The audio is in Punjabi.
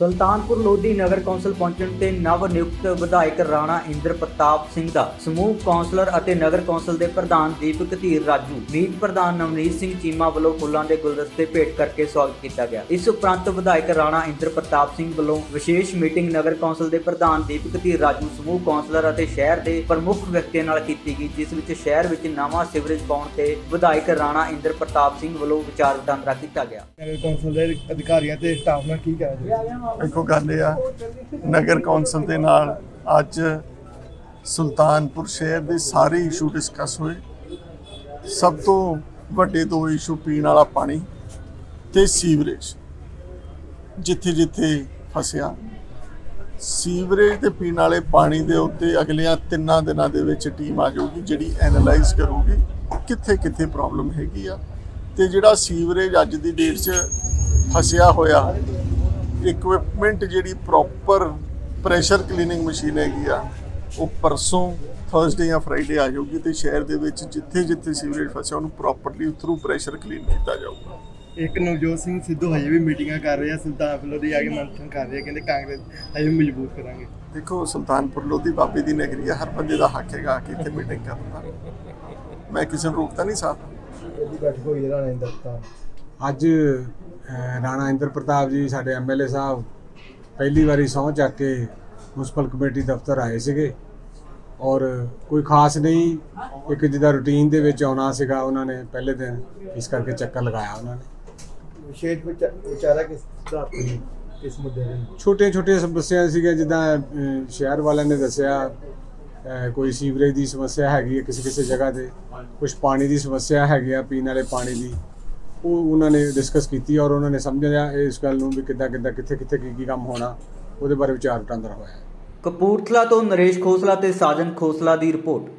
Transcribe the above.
ਸੁਲਤਾਨਪੁਰ ਲੋਧੀ ਨਗਰ ਕੌਂਸਲ ਪਹੁੰਚਣ ਤੇ ਨਵ ਨਿਯੁਕਤ ਵਿਧਾਇਕ ਰਾਣਾ ਇੰਦਰ ਪ੍ਰਤਾਪ ਸਿੰਘ ਦਾ ਸਮੂਹ ਕੌਂਸਲਰ ਅਤੇ ਨਗਰ ਕੌਂਸਲ ਦੇ ਪ੍ਰਧਾਨ ਦੀਪਕ ਧੀਰ ਰਾਜੂ, ਮੀਤ ਪ੍ਰਧਾਨ ਨਵਨੀਤ ਸਿੰਘ ਚੀਮਾ ਵੱਲੋਂ ਫੁੱਲਾਂ ਦੇ ਗੁਲਦਸਤੇ ਭੇਟ ਕਰਕੇ ਸਵਾਗਤ ਕੀਤਾ ਗਿਆ। ਇਸ ਉਪਰੰਤ ਵਿਧਾਇਕ ਰਾਣਾ ਇੰਦਰ ਪ੍ਰਤਾਪ ਸਿੰਘ ਵੱਲੋਂ ਵਿਸ਼ੇਸ਼ ਮੀਟਿੰਗ ਨਗਰ ਕੌਂਸਲ ਦੇ ਪ੍ਰਧਾਨ ਦੀਪਕ ਧੀਰ ਰਾਜੂ, ਸਮੂਹ ਕੌਂਸਲਰ ਅਤੇ ਸ਼ਹਿਰ ਦੇ ਪ੍ਰਮੁੱਖ ਵਿਅਕਤੀਆਂ ਨਾਲ ਕੀਤੀ ਗਈ, ਜਿਸ ਵਿੱਚ ਸ਼ਹਿਰ ਵਿੱਚ ਨਵਾਂ ਸੀਵਰੇਜ ਪਾਉਣ ਤੇ ਵਿਧਾਇਕ ਰਾਣਾ ਇੰਦਰ ਪ੍ਰਤਾਪ ਸਿੰਘ ਵੱਲੋਂ ਵਿਚਾਰ ਵਟਾਂਦਰਾ ਕੀਤਾ ਗਿਆ। ਨਗਰ ਕੌਂਸਲ ਦੇ ਅਧਿਕਾਰੀਆਂ ਤੇ ਸਟਾਫ ਨਾਲ ਕੀ ਕਹਿਣਾ ਜੀ ਦੇਖੋ ਗੱਲ ਇਹ ਆ, ਨਗਰ ਕੌਂਸਲ ਦੇ ਨਾਲ ਅੱਜ ਸੁਲਤਾਨਪੁਰ ਸ਼ਹਿਰ ਦੇ ਸਾਰੇ ਇਸ਼ੂ ਡਿਸਕਸ ਹੋਏ। ਸਭ ਤੋਂ ਵੱਡੇ ਦੋ ਇਸ਼ੂ ਪੀਣ ਵਾਲਾ ਪਾਣੀ ਤੇ ਸੀਵਰੇਜ, ਜਿੱਥੇ ਜਿੱਥੇ ਫਸਿਆ। ਸੀਵਰੇਜ ਤੇ ਪੀਣ ਵਾਲੇ ਪਾਣੀ ਦੇ ਉੱਤੇ ਅਗਲੀਆਂ ਤਿੰਨਾਂ ਦਿਨਾਂ ਦੇ ਵਿੱਚ ਟੀਮ ਆ ਜਾਊਗੀ, ਜਿਹੜੀ ਐਨਾਲਾਈਜ਼ ਕਰੂਗੀ ਕਿੱਥੇ ਕਿੱਥੇ ਪ੍ਰੋਬਲਮ ਹੈਗੀ ਆ। ਤੇ ਜਿਹੜਾ ਸੀਵਰੇਜ ਅੱਜ ਦੀ ਡੇਟ 'ਚ ਫਸਿਆ ਹੋਇਆ ਇਕਵਿਪਮੈਂਟ ਜਿਹੜੀ ਪ੍ਰੋਪਰ ਪ੍ਰੈਸ਼ਰ ਕਲੀਨਿੰਗ ਮਸ਼ੀਨ ਹੈਗੀ ਆ ਉਹ ਪਰਸੋਂ ਥਰਸਡੇ ਜਾਂ ਫਰਾਈਡੇ ਆ ਜਾਊਗੀ ਤੇ ਸ਼ਹਿਰ ਦੇ ਵਿੱਚ ਜਿੱਥੇ ਜਿੱਥੇ ਸੀਵਰੇਜ ਫਸਿਆ ਉਹਨੂੰ ਪ੍ਰੋਪਰਲੀ ਥਰੂ ਪ੍ਰੈਸ਼ਰ ਕਲੀਨ ਕੀਤਾ ਜਾਊਗਾ। ਇੱਕ ਨਵਜੋਤ ਸਿੰਘ ਸਿੱਧੂ ਹਜੇ ਵੀ ਮੀਟਿੰਗਾਂ ਕਰ ਰਹੇ ਆ ਸੁਲਤਾਨਪੁਰ ਦੀ ਆ ਕੇ ਮੰਥਨ ਕਰ ਰਹੇ ਆ ਕਹਿੰਦੇ ਕਾਂਗਰਸ ਹਜੇ ਵੀ ਮਜ਼ਬੂਤ ਕਰਾਂਗੇ। ਦੇਖੋ ਸੁਲਤਾਨਪੁਰ ਲੋਧੀ ਬਾਬੇ ਦੀ ਨਗਰੀ ਆ ਹਰ ਬੰਦੇ ਦਾ ਹੱਕ ਹੈਗਾ ਕਿ ਇੱਥੇ ਮੀਟਿੰਗ ਕਰਨ ਦਾ। ਮੈਂ ਕਿਸੇ ਨੂੰ ਰੋਕਤਾ ਨਹੀਂ ਸਕਦਾ ਇਹਦੀ ਬੈਠਕ ਹੋਈ ਰਾਣਾ ਤਾਂ ਅੱਜ ਰਾਣਾ ਇੰਦਰ ਪ੍ਰਤਾਪ ਜੀ ਸਾਡੇ ਐਮਐਲਏ ਸਾਹਿਬ ਪਹਿਲੀ ਵਾਰੀ ਸਹੁੰ ਚੱਕ ਕੇ ਮਿਊਨਿਸਪਲ ਕਮੇਟੀ ਦਫ਼ਤਰ ਆਏ ਸੀਗੇ ਔਰ ਕੋਈ ਖਾਸ ਨਹੀਂ ਇੱਕ ਜਿਹਦਾ ਰੁਟੀਨ ਦੇ ਵਿੱਚ ਆਉਣਾ ਸੀਗਾ ਉਹਨਾਂ ਨੇ ਪਹਿਲੇ ਦਿਨ ਇਸ ਕਰਕੇ ਚੱਕਰ ਲਗਾਇਆ ਉਹਨਾਂ ਨੇ। ਵਿਸ਼ੇਸ਼ ਵਿਚਾ- ਵਿਚਾਰਾ ਕਿਸ ਦਾ ਕਿਸ ਮੁੱਦੇ ਦੇ? ਛੋਟੀਆਂ ਛੋਟੀਆਂ ਸਮੱਸਿਆਵਾਂ ਸੀਗੀਆਂ ਜਿੱਦਾਂ ਸ਼ਹਿਰ ਵਾਲਿਆਂ ਨੇ ਦੱਸਿਆ ਕੋਈ ਸੀਵਰੇਜ ਦੀ ਸਮੱਸਿਆ ਹੈਗੀ ਹੈ ਕਿਸੇ ਕਿਸੇ ਜਗ੍ਹਾ ਤੇ ਕੁਝ ਪਾਣੀ ਦੀ ਸਮੱਸਿਆ ਹੈਗੀ ਆ ਪੀਣ ਵਾਲੇ ਪਾਣੀ ਦੀ। ਉਹ ਉਹਨਾਂ ਨੇ ਡਿਸਕਸ ਕੀਤੀ ਔਰ ਉਹਨਾਂ ਨੇ ਸਮਝਿਆ ਇਸ ਗੱਲ ਨੂੰ ਵੀ ਕਿੱਦਾਂ ਕਿੱਦਾਂ, ਕਿੱਥੇ ਕਿੱਥੇ ਕੀ ਕੀ ਕੰਮ ਹੋਣਾ, ਉਹਦੇ ਬਾਰੇ ਵਿਚਾਰ ਵਟਾਂਦਰਾ ਹੋਇਆ। ਕਪੂਰਥਲਾ ਤੋਂ ਨਰੇਸ਼ ਖੋਸਲਾ ਤੇ ਸਾਜਨ ਖੋਸਲਾ ਦੀ ਰਿਪੋਰਟ।